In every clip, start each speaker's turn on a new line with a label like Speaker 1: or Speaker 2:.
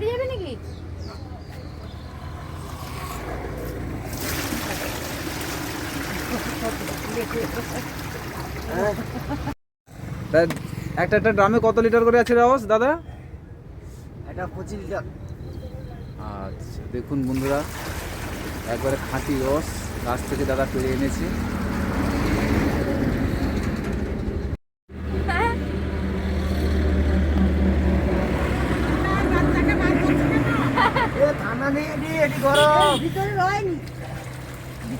Speaker 1: পড়ে যাবে নাকি?
Speaker 2: একটা একটা ড্রামে কত লিটার করে আছে রস দাদা?
Speaker 3: এটা পঁচিশ লিটার।
Speaker 2: আচ্ছা দেখুন বন্ধুরা একবারে খাঁটি রস গাছ থেকে দাদা পেরে এনেছে
Speaker 1: হ্যাঁ
Speaker 4: বাচ্চাকে বার করছে কেন?
Speaker 3: এ ঠান্ডা নেই এটি এটি গরম
Speaker 4: ভিতরে রয়নি ভিতরে রয়নি
Speaker 3: ভিতরে-
Speaker 4: খুশিটা করে দাও করে দাও, করে লাগে যে খাসা, রাখেনি তো আমার সিস্টেমে নেই। আর মায়ের মজা করে দিচ্ছে নি কেন?
Speaker 1: তা মজা করছি কেন তুমি?
Speaker 3: মনে থাইলা থাইলা খুলে দিচ্ছে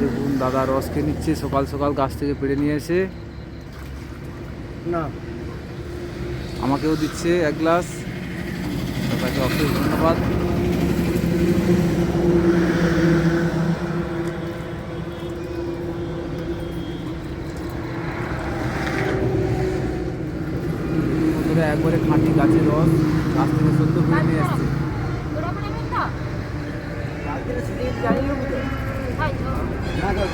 Speaker 2: দেখুন দাদা রস খেয়ে নিচ্ছে সকাল সকাল গাছ থেকে পেড়ে নিয়ে এসে।
Speaker 3: না।
Speaker 2: আমাকেও দিচ্ছে এক গ্লাস। দাদাকে অশেষ ধন্যবাদ। একবারে খাঁটি গাছের রস। গাছ থেকে সত্য পেড়ে নিয়ে
Speaker 1: হয়তো
Speaker 3: না দাও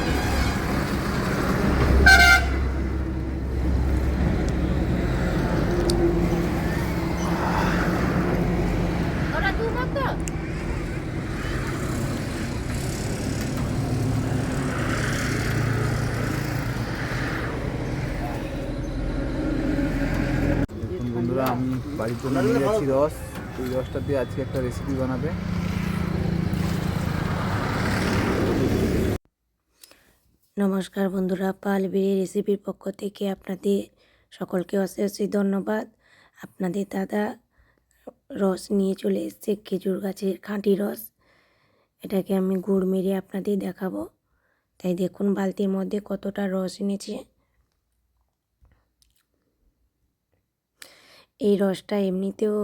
Speaker 1: ওরা দু ভাগ তো
Speaker 2: দেখুন বন্ধুরা আমি বাড়ির জন্য নিয়ে যাচ্ছি রস। এই রসটা দিয়ে আজকে একটা রেসিপি বানাবে।
Speaker 5: নমস্কার বন্ধুরা পাল বিড়ি রেসিপির পক্ষ থেকে আপনাদের সকলকে অশেষ অশেষ ধন্যবাদ। আপনাদের দাদা রস নিয়ে চলে এসেছে খেজুর গাছের খাঁটি রস। এটাকে আমি গুড় মেরে আপনাদের দেখাবো। তাই দেখুন বালতির মধ্যে কতটা রস এনেছে। এই রসটা এমনিতেও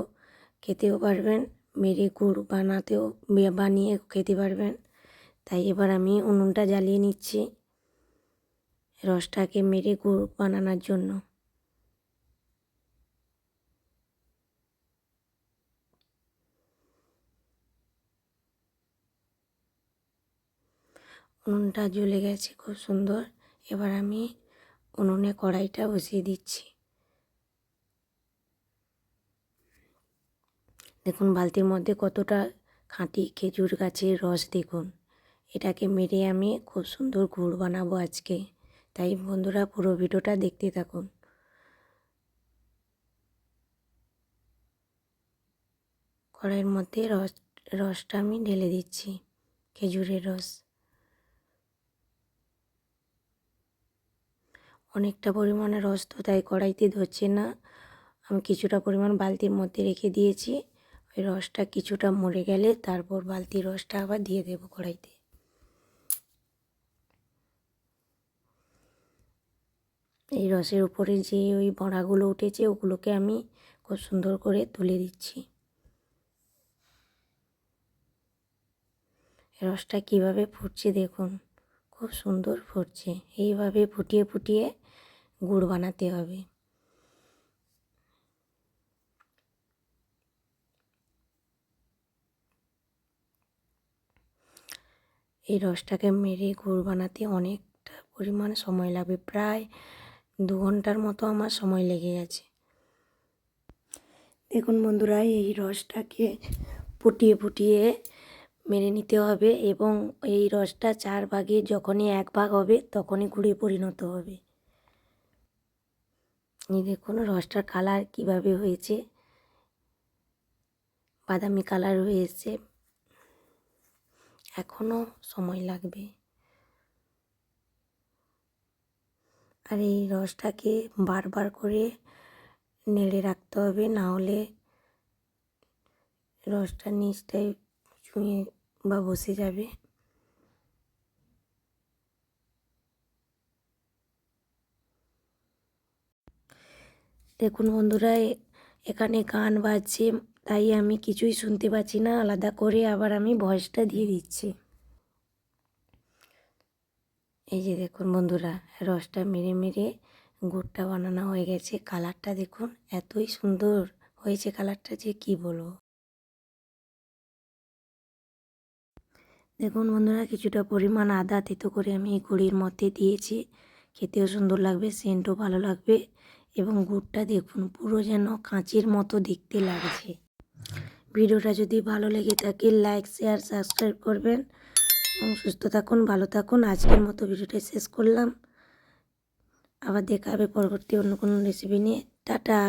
Speaker 5: খেতেও পারবেন, মেরে গুড় বানাতেও বানিয়ে খেতে পারবেন। তাই এবার আমি উনুনটা জ্বালিয়ে নিচ্ছি রসটাকে মেরে গুড় বানানোর জন্য। উনুনটা জ্বলে গেছে খুব সুন্দর। এবার আমি উনুনে কড়াইটা বসিয়ে দিচ্ছি। দেখুন, বালতির মধ্যে কতটা খাঁটি খেজুর গাছের রস দেখুন। এটাকে মেরে আমি খুব সুন্দর গুড় বানাবো আজকে। তাই বন্ধুরা, পুরো ভিডিওটা দেখতে থাকুন। কড়াইয়ের মধ্যে রস, রসটা আমি ঢেলে দিচ্ছি, খেজুরের রস। অনেকটা পরিমাণে রস তো তাই কড়াইতে ধরছে না। আমি কিছুটা পরিমাণ বালতির মধ্যে রেখে দিয়েছি। রসটা কিছুটা মরে গেলে তারপর বালতির রসটা আবার দিয়ে দেবো কড়াইতে। এই রসের উপরে যে ওই বড়াগুলো উঠেছে, ওগুলোকে আমি খুব সুন্দর করে তুলে দিচ্ছি। রসটা কীভাবে ফুটছে দেখুন, খুব সুন্দর ফুটছে। এইভাবে ফুটিয়ে ফুটিয়ে গুড় বানাতে হবে। এই রসটাকে মেরে গুড় বানাতে অনেকটা পরিমাণ সময় লাগবে। প্রায় দু ঘণ্টার মতো আমার সময় লেগে গেছে। দেখুন বন্ধুরা, এই রসটাকে ফুটিয়ে ফুটিয়ে মেরে নিতে হবে এবং এই রসটা চার ভাগে যখনই এক ভাগ হবে তখনই গুড়ে পরিণত হবে। এই দেখুন রসটার কালার কীভাবে হয়েছে, বাদামি কালার হয়ে এসছে এখনও সময় লাগবে। আর এই রসটাকে বারবার করে নেড়ে রাখতে হবে, না হলে রসটা নিচটায় চুঁয়ে বা বসে যাবে। দেখুন বন্ধুরা এখানে গান বাজছে। তাই আমি কিছুই শুনতে পাচ্ছি না। আলাদা করে আবার আমি ভয়েসটা দিয়ে দিচ্ছি। এই যে দেখুন বন্ধুরা, রসটা মেরে মেরে গুড়টা বানানো হয়ে গেছে। কালারটা দেখুন, এতই সুন্দর হয়েছে কালারটা যে কি বলব। দেখুন বন্ধুরা, কিছুটা পরিমাণ আদা তেতো করে আমি এই গুড়ির মধ্যে দিয়েছি। খেতেও সুন্দর লাগবে, সেন্টও ভালো লাগবে এবং গুড়টা দেখুন পুরো যেন কাঁচের মতো দেখতে লাগছে। ভিডিওটা যদি ভালো লেগে থাকে লাইক শেয়ার সাবস্ক্রাইব করবেন। এবং সুস্থ থাকুন, ভালো থাকুন। আজকের মতো ভিডিওটা শেষ করলাম। আবার দেখা হবে পরবর্তী অন্য কোনো রেসিপি নিয়ে। টাটা।